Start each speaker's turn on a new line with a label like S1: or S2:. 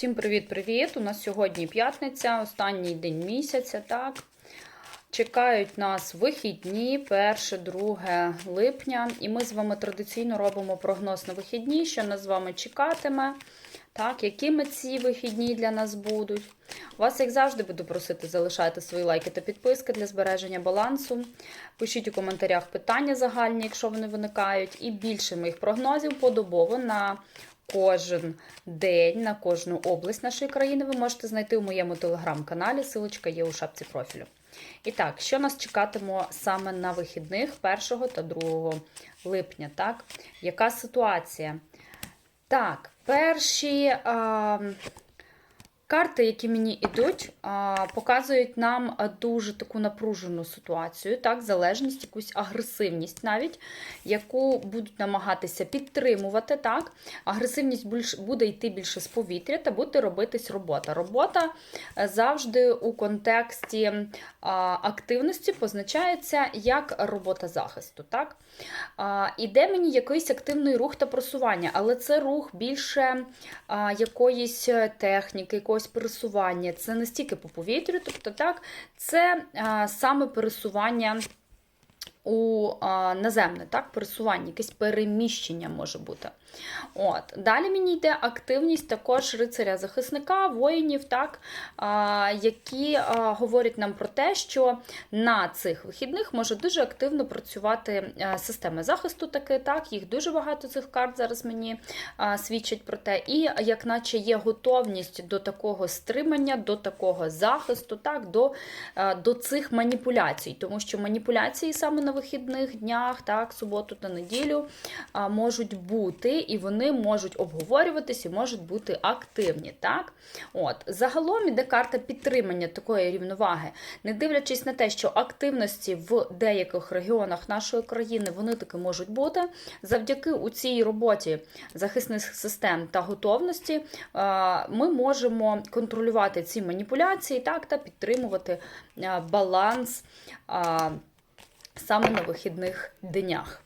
S1: Всім привіт-привіт! У нас сьогодні п'ятниця, останній день місяця, так? Чекають нас вихідні, 1-2 липня, і ми з вами традиційно робимо прогноз на вихідні, що нас з вами чекатиме, так, якими ці вихідні для нас будуть. Вас, як завжди, буду просити залишати свої лайки та підписки для збереження балансу. Пишіть у коментарях питання загальні, якщо вони виникають, і більше моїх прогнозів подобово на кожен день на кожну область нашої країни ви можете знайти у моєму телеграм-каналі. Силочка є у шапці профілю. І так, що нас чекатиме саме на вихідних 1 та 2 липня? Так? Яка ситуація? Так, перші. А... Карти, які мені йдуть, показують нам дуже таку напружену ситуацію, так, залежність, якусь агресивність навіть, яку будуть намагатися підтримувати. так, Агресивність буде йти більше з повітря та буде робитись робота. Робота е, завжди у контексті активності позначається як робота захисту. так. Іде мені якийсь активний рух та просування, але це рух більше якоїсь техніки, якогось пересування. Це не стільки по повітрю, тобто так, це саме пересування. У а, наземне так, пересування, якесь переміщення може бути. От. Далі мені йде активність також рицаря-захисника, воїнів, так, а, які а, говорять нам про те, що на цих вихідних може дуже активно працювати а, система захисту, таки, так, їх дуже багато цих карт зараз мені а, свідчать про те, і як наче є готовність до такого стримання, до такого захисту, так, до, а, до цих маніпуляцій, тому що маніпуляції саме на вихідних днях, так, суботу та неділю, можуть бути, і вони можуть обговорюватися і можуть бути активні. так. От. Загалом іде карта підтримання такої рівноваги, не дивлячись на те, що активності в деяких регіонах нашої країни вони таки можуть бути. Завдяки у цій роботі захисних систем та готовності ми можемо контролювати ці маніпуляції так, та підтримувати баланс. Саме на вихідних днях.